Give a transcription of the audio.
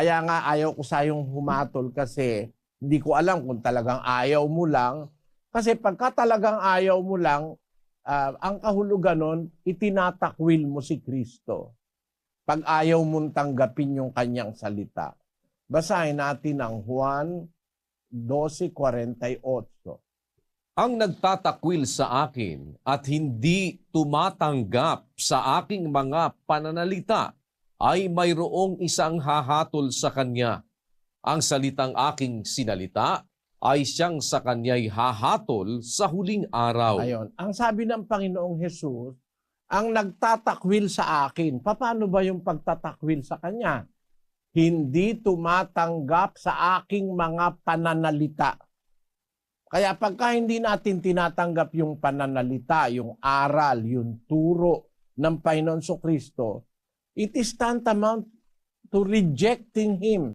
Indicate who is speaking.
Speaker 1: Kaya nga ayaw ko sayong humatol kasi hindi ko alam kung talagang ayaw mo lang. Kasi pagka talagang ayaw mo lang, ah, ang kahulugan nun, itinatakwil mo si Kristo. Pag ayaw mong tanggapin yung kanyang salita. Basahin natin ang Juan 12.48.
Speaker 2: Ang nagtatakwil sa akin at hindi tumatanggap sa aking mga pananalita ay mayroong isang hahatol sa kanya. Ang salitang aking sinalita ay siyang sa kanya'y hahatol sa huling araw.
Speaker 1: Ayon. Ang sabi ng Panginoong Jesus, ang nagtatakwil sa akin. Paano ba yung pagtatakwil sa Kanya? Hindi tumatanggap sa aking mga pananalita. Kaya pagka hindi natin tinatanggap yung pananalita, yung aral, yung turo ng Panginoon so Kristo, it is tantamount to rejecting Him.